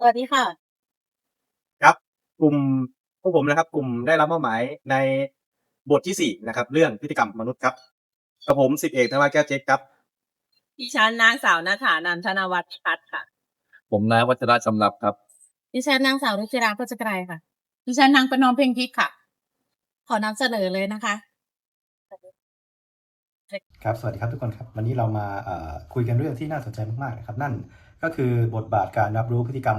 สวัสดีค่ะ ครับ กลุ่มพวกผมนะครับ กลุ่มได้รับมอบหมายในบทที่สี่นะครับ เรื่องพฤติกรรมมนุษย์ครับกับผมสิบเอกธนวัฒน์แก้วเจ๊กครับ ดิฉันนางสาวนาถานันทนวัฒน์พิพัฒน์ค่ะ ผมนายวัชระสำรับครับ ดิฉันนางสาวรุจิราโพจกรายค่ะ ดิฉันนางประนอมเพ่งพิษค่ะ ขอนำเสนอเลยนะคะ ครับ สวัสดีครับทุกคนครับ วันนี้เรามาคุยกันเรื่องที่น่าสนใจมากๆนะครับ นั่นก็คือบทบาทการรับรู้พฤติกรรม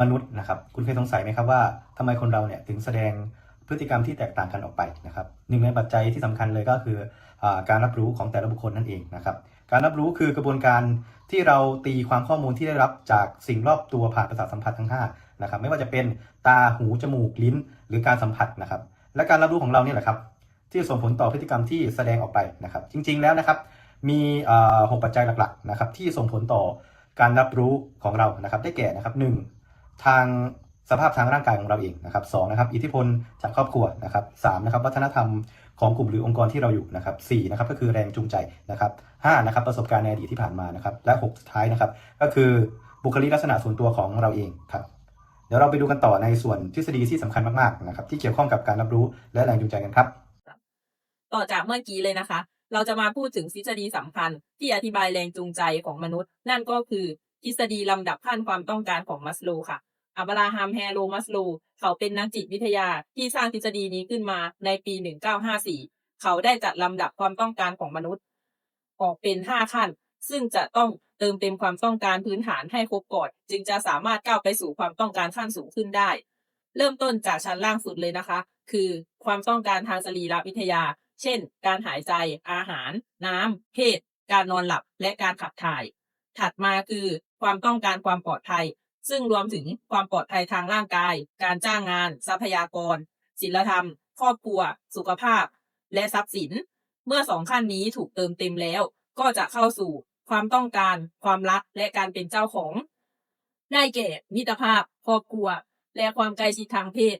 มนุษย์นะครับ คุณเคยสงสัยไหมครับว่าทำไมคนเราเนี่ยถึงแสดงพฤติกรรมที่แตกต่างกันออกไปนะครับหนึ่งในปัจจัยที่สำคัญเลยก็คืออการรับรู้ของแต่ละบุคคลนั่นเองนะครับการรับรู้คือกระบวนการที่เราตีความข้อมูลที่ได้รับจากสิ่งรอบตัวผ่านประสาทสัมผัสทั้ง5นะครับไม่ว่าจะเป็นตาหูจมูกลิ้น หรือการสัมผัสนะครับ และการรับรู้ของเราเนี่ยแหละครับ ที่ส่งผลต่อพฤติกรรมที่แสดงออกไปนะครับ จริง ๆ แล้วนะครับ มีหกปัจจัยหลักๆนะครับที่ส่งผลต่อการรับรู้ของเรานะครับ ได้แก่นะครับหนึ่งทางสภาพทางร่างกายของเราเองนะครับสองนะครับ อิทธิพลจากครอบครัวนะครับสามนะครับ วัฒนธรรมของกลุ่มหรือองค์กรที่เราอยู่นะครับสี่นะครับ ก็คือแรงจูงใจนะครับห้านะครับ ประสบการณ์ในอดีตที่ผ่านมานะครับ และหกสุดท้ายนะครับ ก็คือบุคลิกลักษณะส่วนตัวของเราเองครับ เดี๋ยวเราไปดูกันต่อในส่วนทฤษฎีที่สำคัญมากๆนะครับ ที่เกี่ยวข้องกับการรับรู้และแรงจูงใจกันครับ ต่อจากเมื่อกี้เลยนะคะ เราจะมาพูดถึงทฤษฎีสำคัญ ที่อธิบายแรงจูงใจของมนุษย์ นั่นก็คือทฤษฎีลำดับขั้นความต้องการของมัสโลค่ะอับราฮัมแฮโลมัสโล เขาเป็นนักจิตวิทยาที่สร้างทฤษฎีนี้ขึ้นมาในปี 1954 เขาได้จัดลำดับความต้องการของมนุษย์ ออกเป็น 5 ขั้น ซึ่งจะต้องเติมเต็มความต้องการพื้นฐานให้ครบก่อน จึงจะสามารถก้าวไปสู่ความต้องการขั้นสูงขึ้นได้ เริ่มต้นจากชั้นล่างสุดเลยนะคะ คือความต้องการทางสรีรวิทยา เช่น การหายใจ อาหาร น้ำเพศ การนอนหลับ และการขับถ่าย ถัดมาคือความต้องการความปลอดภัย ซึ่งรวมถึงความปลอดภัยทางร่างกาย การจ้างงาน ทรัพยากร ศิลธรรม ครอบครัว สุขภาพ และทรัพย์สิน เมื่อสองขั้นนี้ถูกเติมเต็มแล้ว ก็จะเข้าสู่ความต้องการ ความรัก และการเป็นเจ้าของ ได้แก่ มิตรภาพ ครอบครัว และความใกล้ชิดทางเพศ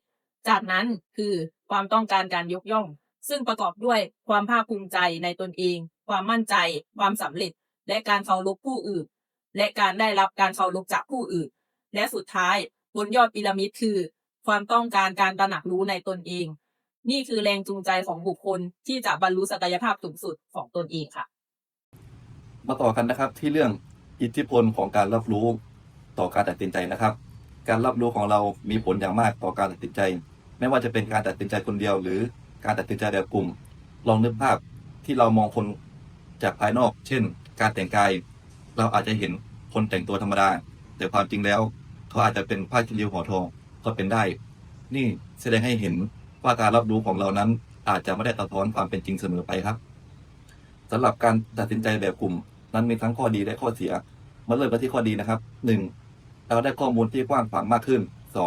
จากนั้นคือความต้องการการยกย่อง ซึ่งประกอบด้วยความภาคภูมิใจในตนเอง ความมั่นใจ ความสำเร็จ และการเคารพผู้อื่น และการได้รับการเคารพจากผู้อื่น และสุดท้ายบนยอดพีระมิดคือ ความต้องการการตระหนักรู้ในตนเอง นี่คือแรงจูงใจของบุคคลที่จะบรรลุศักยภาพสูงสุดของตนเองค่ะ มาต่อกันนะครับที่เรื่องอิทธิพลของการรับรู้ต่อการตัดสินใจนะครับ การรับรู้ของเรามีผลอย่างมากต่อการตัดสินใจ ไม่ว่าจะเป็นการตัดสินใจคนเดียวหรือ การตัดสินใจแบบกลุ่ม ลองนึกภาพที่เรามองคนจากภายนอก เช่น การแต่งกาย เราอาจจะเห็นคนแต่งตัวธรรมดา แต่ความจริงแล้ว เขาอาจจะเป็นผ้าชิ้นเดียวหัวทองก็เป็นได้ นี่แสดงให้เห็นว่าการรับรู้ของเรานั้นอาจจะไม่ได้สะท้อนความเป็นจริงเสมอไปครับสำหรับการตัดสินใจแบบกลุ่ม นั้นมีทั้งข้อดีและข้อเสีย มาเริ่มกันที่ข้อดีนะครับ 1. เราได้ข้อมูลที่กว้างขวางมากขึ้น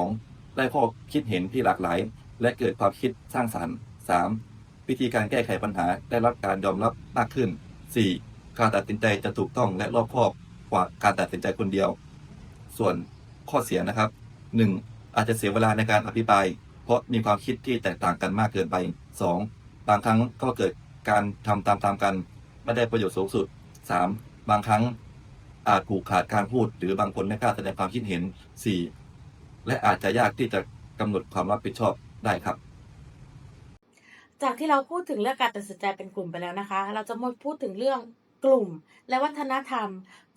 2. ได้ข้อคิดเห็นที่หลากหลาย และเกิดความคิดสร้างสรรค์ 3. วิธีการแก้ไขปัญหาได้รับการยอมรับมากขึ้น 4. การตัดสินใจจะถูกต้องและรอบคอบกว่าการตัดสินใจคนเดียว ส่วนข้อเสียนะครับ 1. อาจจะเสียเวลาในการอภิปราย เพราะมีความคิดที่แตกต่างกันมากเกินไป 2. บางครั้งก็เกิดการทำตามๆกัน ไม่ได้ประโยชน์สูงสุด 3. บางครั้งอาจผูกขาดการพูด หรือบางคนไม่กล้าแสดงความคิดเห็น 4. และอาจจะยากที่จะกำหนดความรับผิดชอบได้ครับ จากที่เราพูดถึงเรื่องการตัดสินใจเป็นกลุ่มไปแล้วนะคะ เราจะมาพูดถึงเรื่องกลุ่มและวัฒนธรรม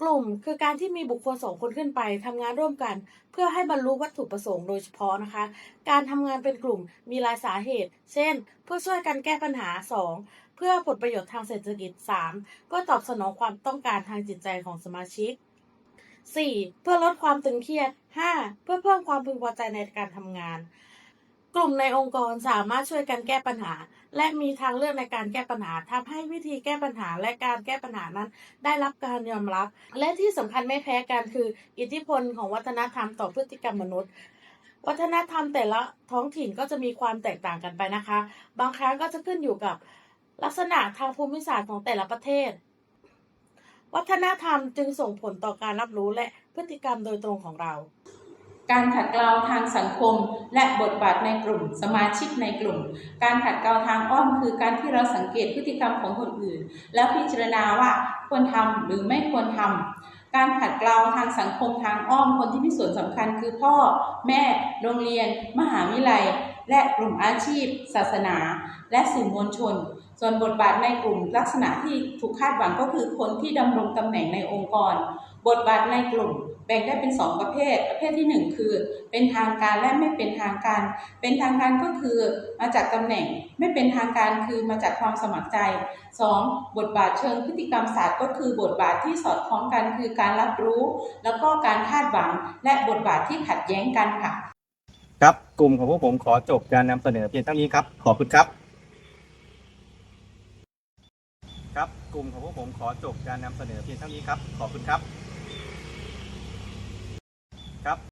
กลุ่มคือการที่มีบุคคลสองคนขึ้นไปทำงานร่วมกัน เพื่อให้บรรลุวัตถุประสงค์โดยเฉพาะนะคะ การทำงานเป็นกลุ่มมีหลายสาเหตุ เช่น เพื่อช่วยกันแก้ปัญหา 2. เพื่อผลประโยชน์ทางเศรษฐกิจ 3. เพื่อตอบสนองความต้องการทางจิตใจของสมาชิก 4. เพื่อลดความตึงเครียด 5. เพื่อเพิ่มความพึงพอใจในการทำงาน กลุ่มในองค์กรสามารถช่วยกันแก้ปัญหา และมีทางเลือกในการแก้ปัญหาทำให้วิธีแก้ปัญหาและการแก้ปัญหานั้น ได้รับการยอมรับ และที่สำคัญไม่แพ้กันคือ อิทธิพลของวัฒนธรรมต่อพฤติกรรมมนุษย์ วัฒนธรรมแต่ละท้องถิ่นก็จะมีความแตกต่างกันไปนะคะ บางครั้งก็จะขึ้นอยู่กับลักษณะทางภูมิศาสตร์ของแต่ละประเทศ วัฒนธรรมจึงส่งผลต่อการรับรู้และพฤติกรรมโดยตรงของเรา การขัดเกลาทางสังคม และบทบาทในกลุ่ม สมาชิกในกลุ่ม การขัดเกลาทางอ้อมคือการที่เราสังเกตพฤติกรรมของคนอื่น แล้วพิจารณาว่าควรทำหรือไม่ควรทำการขัดเกลาทางสังคมทางอ้อมคนที่มีส่วนสำคัญคือพ่อ แม่ โรงเรียน มหาวิทยาลัย และกลุ่มอาชีพ ศาสนา และสื่อมวลชน ส่วนบทบาทในกลุ่มลักษณะที่ถูกคาดหวังก็คือคนที่ดำรงตำแหน่งในองค์กร บทบาทในกลุ่มแบ่งได้เป็น 2 ประเภท ประเภททีหนึ่1 คือ เป็นทางการและไม่เป็นทางการ เป็นทางการก็คือมาจากตำแหน่ง ไม่เป็นทางการคือมาจากความสมัครใจ 2. บทบาทเชิงพฤติกรรมศาสตร์ ก็คือบทบาทที่สอดคล้องกันคือการรับรู้ แล้วก็การคาดหวัง และบทบาทที่ขัดแย้งกันค่ะ ครับกลุ่มของพวกผมขอจบการนำเสนอเพียงเท่านี้ครับขอบคุณครับ ครับกลุ่มของพวกผมขอจบการนำเสนอเพียงเท่านี้ครับขอบคุณครับ ครับ